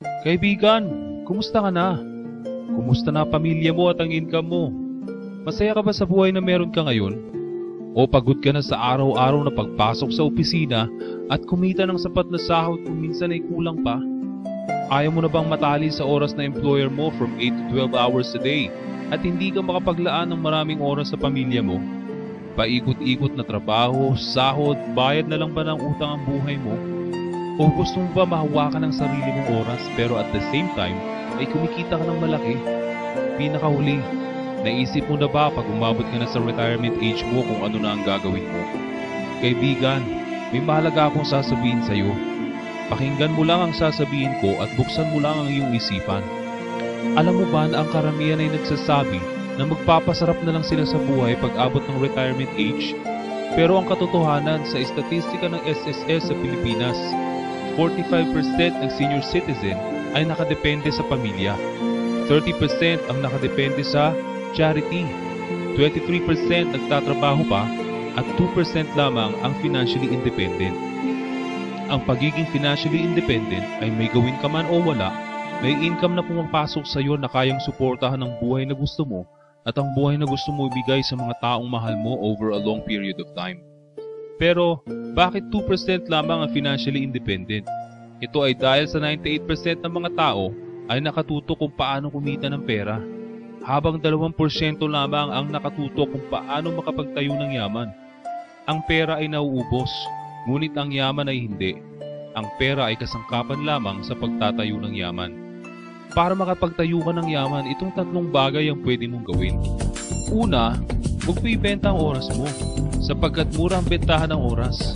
Kaibigan, kumusta ka na? Kumusta na pamilya mo at ang income mo? Masaya ka ba sa buhay na meron ka ngayon? O pagod ka na sa araw-araw na pagpasok sa opisina at kumita ng sapat na sahod kung minsan ay kulang pa? Ayaw mo na bang matali sa oras na employer mo from 8 to 12 hours a day at hindi ka makapaglaan ng maraming oras sa pamilya mo? Paikot-ikot na trabaho, sahod, bayad na lang ba ng utang ang buhay mo? O gusto mo ba mahawakan ng sarili mong oras pero at the same time ay kumikita ka ng malaki? Pinakahuli, naisip mo na ba pag umabot ka na sa retirement age mo kung ano na ang gagawin mo? Kaibigan, may mahalaga akong sasabihin sa'yo. Pakinggan mo lang ang sasabihin ko at buksan mo lang ang iyong isipan. Alam mo ba na ang karamihan ay nagsasabi na magpapasarap na lang sila sa buhay pag abot ng retirement age? Pero ang katotohanan sa estatistika ng SSS sa Pilipinas, 45% ng senior citizen ay nakadepende sa pamilya. 30% ang nakadepende sa charity. 23% nagtatrabaho pa at 2% lamang ang financially independent. Ang pagiging financially independent ay may gawin ka man o wala, may income na pumapasok sa iyo na kayang suportahan ang buhay na gusto mo at ang buhay na gusto mo ibigay sa mga taong mahal mo over a long period of time. Pero, bakit 2% lamang ang financially independent? Ito ay dahil sa 98% ng mga tao ay nakatuto kung paano kumita ng pera, habang 2% lamang ang nakatuto kung paano makapagtayo ng yaman. Ang pera ay nauubos, ngunit ang yaman ay hindi. Ang pera ay kasangkapan lamang sa pagtatayo ng yaman. Para makapagtayo ka ng yaman, itong tatlong bagay ang pwede mong gawin. Una, huwag mo ibenta ang oras mo, sapagkat mura ang bentahan ng oras.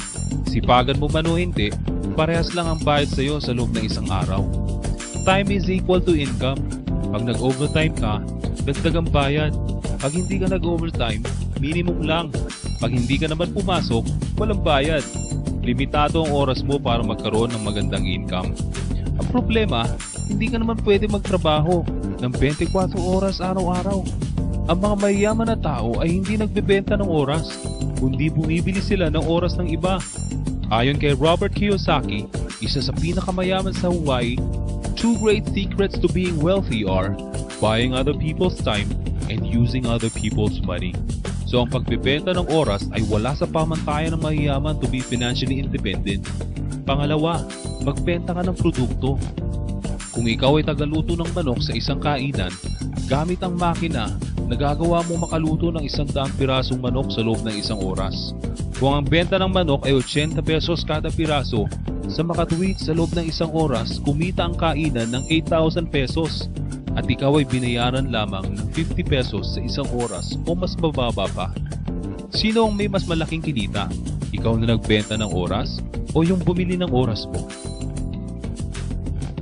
Sipagan mo man o hindi, parehas lang ang bayad sa iyo sa loob ng isang araw. Time is equal to income. Pag nag-overtime ka, dagdag ang bayad. Pag hindi ka nag-overtime, minimum lang. Pag hindi ka naman pumasok, walang bayad. Limitado ang oras mo para magkaroon ng magandang income. Ang problema, hindi ka naman pwede magtrabaho ng 24 oras araw-araw. Ang mga mayayaman na tao ay hindi nagbebenta ng oras, kundi bumibili sila ng oras ng iba. Ayon kay Robert Kiyosaki, isa sa pinakamayaman sa Hawaii, two great secrets to being wealthy are buying other people's time and using other people's money. So ang pagbebenta ng oras ay wala sa pamantayan ng mayayaman to be financially independent. Pangalawa, magbenta ka ng produkto. Kung ikaw ay tagaluto ng manok sa isang kainan, gamit ang makina, nagagawa mo makaluto ng isang daang pirasong manok sa loob ng isang oras. Kung ang benta ng manok ay 80 pesos kada piraso, sa makatuwid sa loob ng isang oras, kumita ang kainan ng 8,000 pesos at ikaw ay binayaran lamang ng 50 pesos sa isang oras o mas mababa pa. Sino ang may mas malaking kinita? Ikaw na nagbenta ng oras o yung bumili ng oras mo?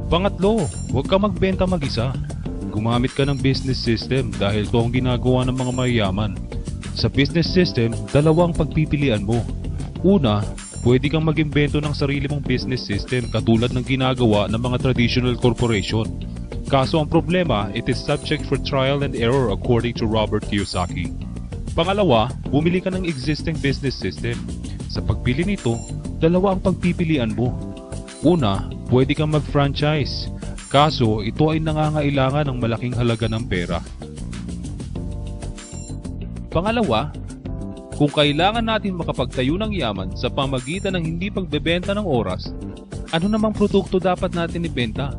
Pangatlo, huwag ka magbenta mag-isa. Gumamit ka ng business system dahil ito ang ginagawa ng mga mayayaman. Sa business system, dalawang pagpipilian mo. Una, pwede kang mag-imbento ng sarili mong business system katulad ng ginagawa ng mga traditional corporation. Kaso ang problema, it is subject for trial and error according to Robert Kiyosaki. Pangalawa, bumili ka ng existing business system. Sa pagpili nito, dalawa ang pagpipilian mo. Una, pwede kang mag-franchise. Kaso, ito ay nangangailangan ng malaking halaga ng pera. Pangalawa, kung kailangan natin makapagtayo ng yaman sa pamagitan ng hindi pagbebenta ng oras, ano namang produkto dapat natin ibenta?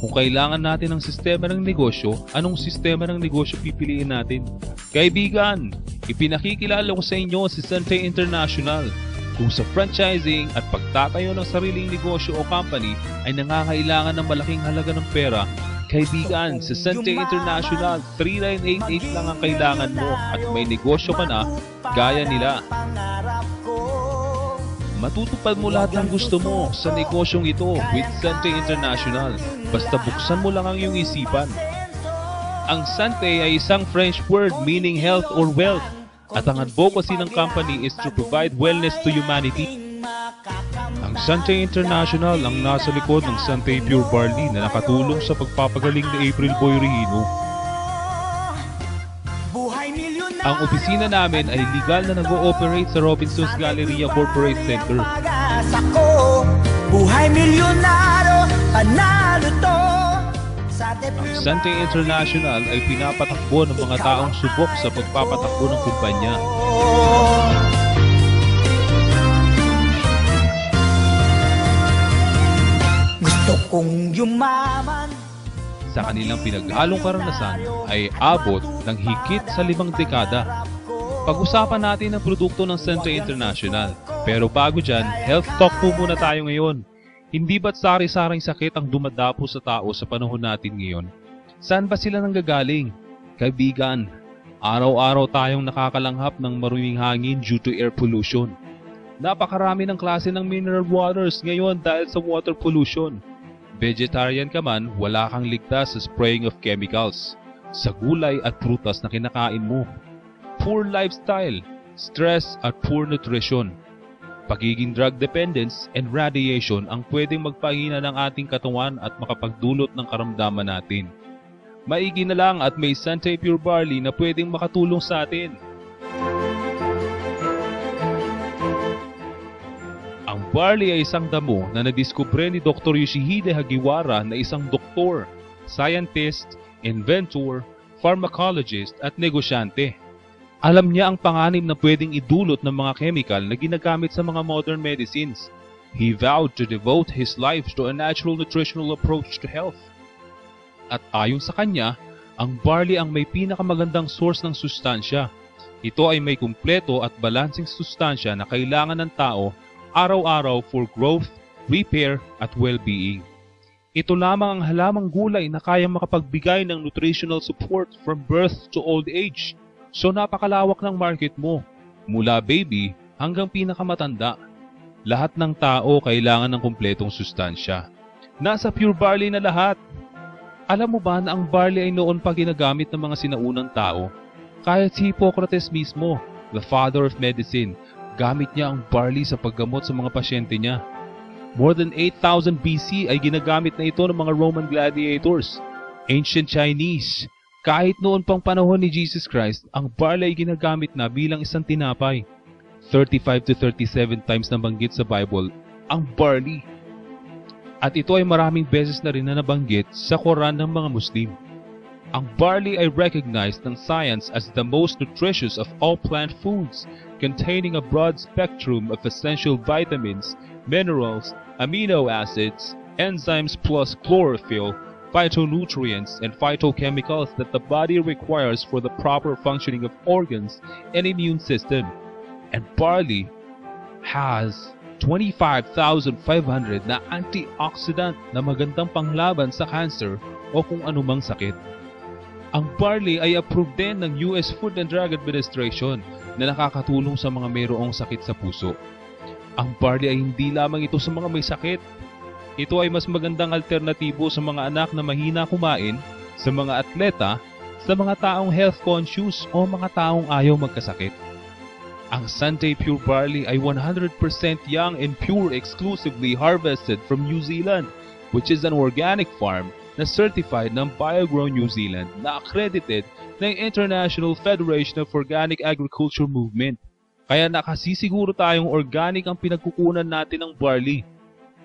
Kung kailangan natin ng sistema ng negosyo, anong sistema ng negosyo pipiliin natin? Kaibigan, ipinakikilala ko sa inyo si Sante International. Kung sa franchising at pagtatayo ng sariling negosyo o company ay nangangailangan ng malaking halaga ng pera, kaibigan, sa Sante International, 3988 lang ang kailangan mo at may negosyo ka na gaya nila. Matutupad mo lahat ng gusto mo sa negosyong ito with Sante International. Basta buksan mo lang ang iyong isipan. Ang Sante ay isang French word meaning health or wealth. At ang advocacy ng company is to provide wellness to humanity. Ang Sante International ang nasa likod ng Sante Pure Barley na nakatulong sa pagpapagaling ni April Boy Rihino. Ang opisina namin ay legal na nag-ooperate sa Robinson's Galleria Corporate Center. Buhay milyonaryo, panalo to Sante International ay pinapatakbo ng mga taong subok sa pagpapatakbo ng kumpanya. Gusto kong yumaman Sa kanilang pinaghalong karanasan ay abot ng higit sa limang dekada. Pag-usapan natin ang produkto ng Sante International. Pero bago dyan, health talk po muna tayo ngayon. Hindi ba't sari-saring sakit ang dumadapo sa tao sa panahon natin ngayon? Saan ba sila nanggagaling? Kaibigan, araw-araw tayong nakakalanghap ng maruming hangin due to air pollution. Napakarami ng klase ng mineral waters ngayon dahil sa water pollution. Vegetarian ka man, wala kang ligtas sa spraying of chemicals sa gulay at prutas na kinakain mo. Poor lifestyle, stress at poor nutrition. Pagiging drug dependence and radiation ang pwedeng magpahina ng ating katawan at makapagdulot ng karamdaman natin. Maigi na lang at may Sante Pure Barley na pwedeng makatulong sa atin. Ang barley ay isang damo na nadiskubre ni Dr. Yoshihide Hagiwara na isang doktor, scientist, inventor, pharmacologist at negosyante. Alam niya ang panganib na pwedeng idulot ng mga chemical na ginagamit sa mga modern medicines. He vowed to devote his life to a natural nutritional approach to health. At ayon sa kanya, ang barley ang may pinakamagandang source ng sustansya. Ito ay may kumpleto at balansing sustansya na kailangan ng tao araw-araw for growth, repair at well-being. Ito lamang ang halamang gulay na kayang makapagbigay ng nutritional support from birth to old age. So napakalawak ng market mo, mula baby hanggang pinakamatanda. Lahat ng tao kailangan ng kumpletong sustansya. Nasa pure barley na lahat. Alam mo ba na ang barley ay noon pa ginagamit ng mga sinaunang tao? Kahit si Hippocrates mismo, the father of medicine, gamit niya ang barley sa paggamot sa mga pasyente niya. More than 8,000 BC ay ginagamit na ito ng mga Roman gladiators. Ancient Chinese. Kahit noon pang panahon ni Jesus Christ, ang barley ginagamit na bilang isang tinapay. 35 to 37 times na banggit sa Bible ang barley. At ito ay maraming beses na rin na nabanggit sa Quran ng mga Muslim. Ang barley ay recognized ng science as the most nutritious of all plant foods, containing a broad spectrum of essential vitamins, minerals, amino acids, enzymes plus chlorophyll, phytonutrients, and phytochemicals that the body requires for the proper functioning of organs and immune system. And barley has 25,500 na antioxidant na magandang panglaban sa cancer o kung anumang sakit. Ang barley ay approved din ng US Food and Drug Administration na nakakatulong sa mga mayroong sakit sa puso. Ang barley ay hindi lamang ito sa mga may sakit. Ito ay mas magandang alternatibo sa mga anak na mahina kumain, sa mga atleta, sa mga taong health conscious o mga taong ayaw magkasakit. Ang Sante Pure Barley ay 100% young and pure exclusively harvested from New Zealand, which is an organic farm na certified ng BioGrow New Zealand na accredited ng International Federation of Organic Agriculture Movement. Kaya nakasisiguro tayong organic ang pinagkukunan natin ng barley.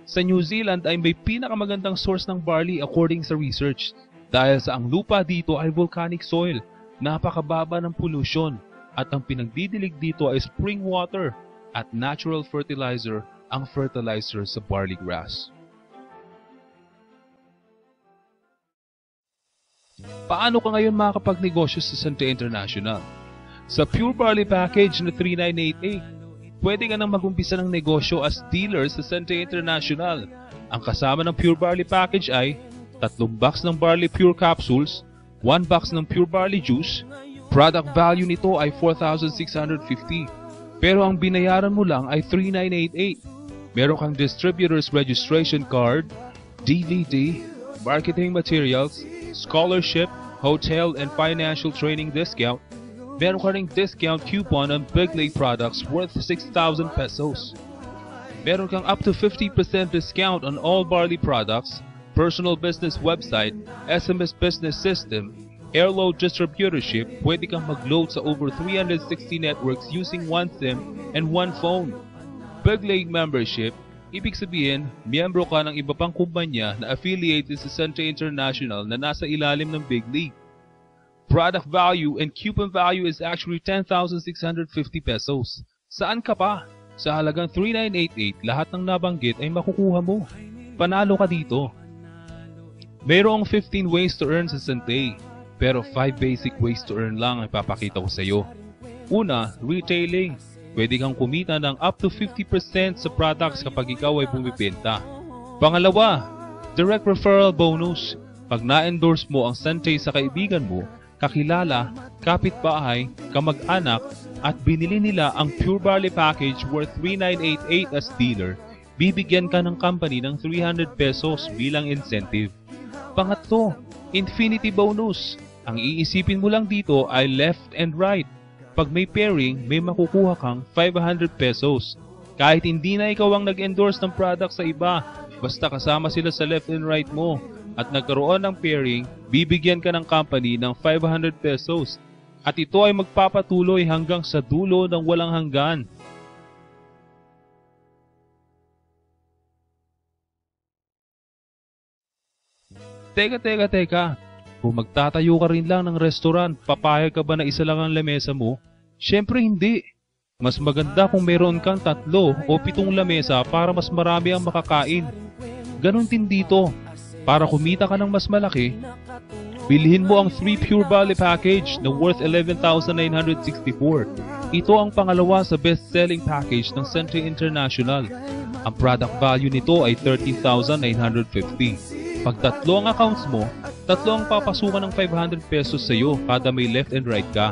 Sa New Zealand ay may pinakamagandang source ng barley according sa research dahil sa ang lupa dito ay volcanic soil, napakababa ng pollution, at ang pinagdidilig dito ay spring water at natural fertilizer ang fertilizer sa barley grass. Paano ka ngayon makakapagnegosyo sa Sante International? Sa Pure Barley Package na 3988, pwede ka nang magumpisa ng negosyo as dealer sa Sante International. Ang kasama ng Pure Barley Package ay tatlong box ng Barley Pure Capsules, one box ng Pure Barley Juice, product value nito ay 4,650. Pero ang binayaran mo lang ay 3,988. Meron kang distributor's registration card, DVD, marketing materials, scholarship, hotel and financial training discount, meron discount coupon on Big League products worth 6,000 pesos. Meron up to 50% discount on all barley products, personal business website, SMS business system, airload distributorship, pwede kang mag-load sa over 360 networks using one SIM and one phone. Big League membership, Ibig sabihin, miyembro ka ng iba pang kumpanya na affiliated sa Sente International na nasa ilalim ng Big League. Product value and coupon value is actually 10,650 pesos. Saan ka pa? Sa halagang 3988, lahat ng nabanggit ay makukuha mo. Panalo ka dito. Mayroong 15 ways to earn sa Sente, pero 5 basic ways to earn lang ang papakita ko sa iyo. Una, retailing. Pwede kang kumita ng up to 50% sa products kapag ikaw ay bumibenta. Pangalawa, direct referral bonus. Pag na-endorse mo ang Sente sa kaibigan mo, kakilala, kapitbahay, kamag-anak, at binili nila ang Pure Barley package worth 3988 as dealer, bibigyan ka ng company ng 300 pesos bilang incentive. Pangatlo, infinity bonus. Ang iisipin mo lang dito ay left and right. Pag may pairing, may makukuha kang 500 pesos. Kahit hindi na ikaw ang nag-endorse ng product sa iba, basta kasama sila sa left and right mo at nagkaroon ng pairing, bibigyan ka ng company ng 500 pesos. At ito ay magpapatuloy hanggang sa dulo ng walang hanggan. Teka, teka, teka. Kung magtatayo ka rin lang ng restaurant, papayag ka ba na isa lang ang lamesa mo? Siyempre hindi. Mas maganda kung meron kang tatlo o pitong lamesa para mas marami ang makakain. Ganon din dito. Para kumita ka ng mas malaki, bilhin mo ang 3 Pure Barley package na worth 11,964. Ito ang pangalawa sa best-selling package ng Century International. Ang product value nito ay 13,950. Pag tatlo ang accounts mo, tatlo ang papasukan ng 500 pesos sa iyo kada may left and right ka.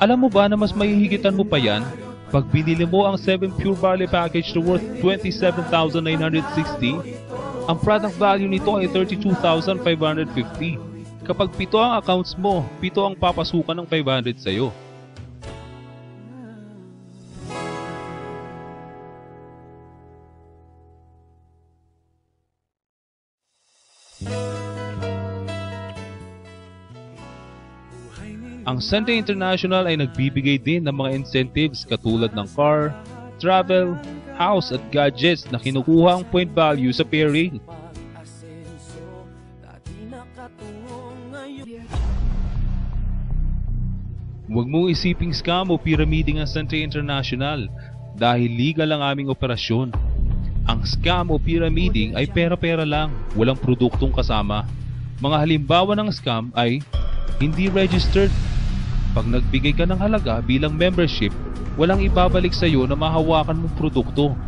Alam mo ba na mas mahihigitan mo pa yan? Pag binili mo ang 7 Pure Barley package na worth 27,960, ang product value nito ay 32,550. Kapag pito ang accounts mo, pito ang papasukan ng 500 sa'yo. Ang Sunday International ay nagbibigay din ng mga incentives katulad ng car, travel, house at gadgets na kinukuha ang point value sa pairing. Huwag mong isiping scam o pyramiding ang Sunday International dahil legal ang aming operasyon. Ang scam o pyramiding ay pera-pera lang, walang produktong kasama. Mga halimbawa ng scam ay hindi registered. Pag nagbigay ka ng halaga bilang membership, walang ibabalik sa iyo na mahawakan mong produkto.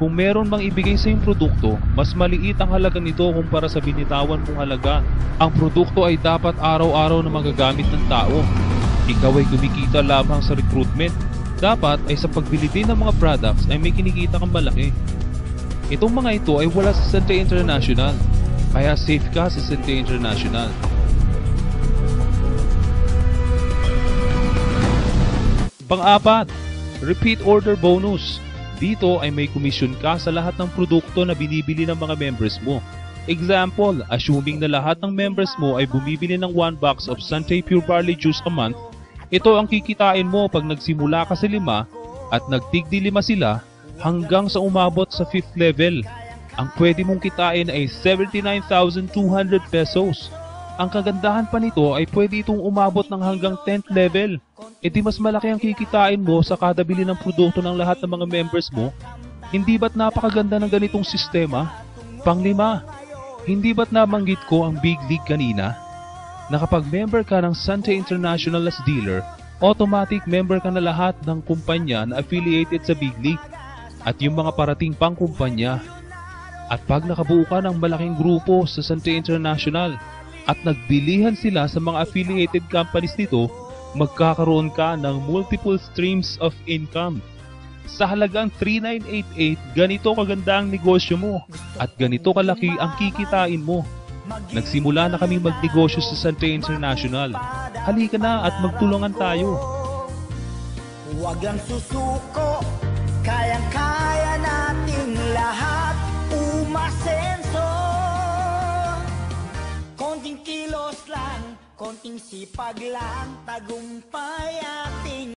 Kung meron mang ibigay sa iyong produkto, mas maliit ang halaga nito kumpara sa binitawan mong halaga. Ang produkto ay dapat araw-araw na magagamit ng tao. Ikaw ay kumikita lamang sa recruitment. Dapat ay sa pagbili din ng mga products ay may kinikita kang malaki. Itong mga ito ay wala sa Sente International. Kaya safe ka sa Sente International. Pang-apat, repeat order bonus. Dito ay may komisyon ka sa lahat ng produkto na binibili ng mga members mo. Example, assuming na lahat ng members mo ay bumibili ng 1 box of Sante Pure Barley Juice a month, ito ang kikitain mo pag nagsimula ka sa lima at nagtigdi lima sila hanggang sa umabot sa 5th level. Ang pwede mong kitain ay 79,200 pesos. Ang kagandahan pa nito ay pwede itong umabot ng hanggang 10th level. E di mas malaki ang kikitain mo sa kada bili ng produkto ng lahat ng mga members mo. Hindi ba't napakaganda ng ganitong sistema? Panglima, hindi ba't nabanggit ko ang Big League kanina? Na kapag member ka ng Sante International as dealer, automatic member ka na lahat ng kumpanya na affiliated sa Big League at yung mga parating pang kumpanya. At pag nakabuo ka ng malaking grupo sa Sante International at nagbilihan sila sa mga affiliated companies nito, magkakaroon ka ng multiple streams of income. Sa halagang 3988, ganito kaganda ang negosyo mo at ganito kalaki ang kikitain mo. Nagsimula na kami magnegosyo sa Sante International. Halika na at magtulungan tayo. Huwag lang susuko Kayang-kaya nating Konting sipag lang, tagumpay ating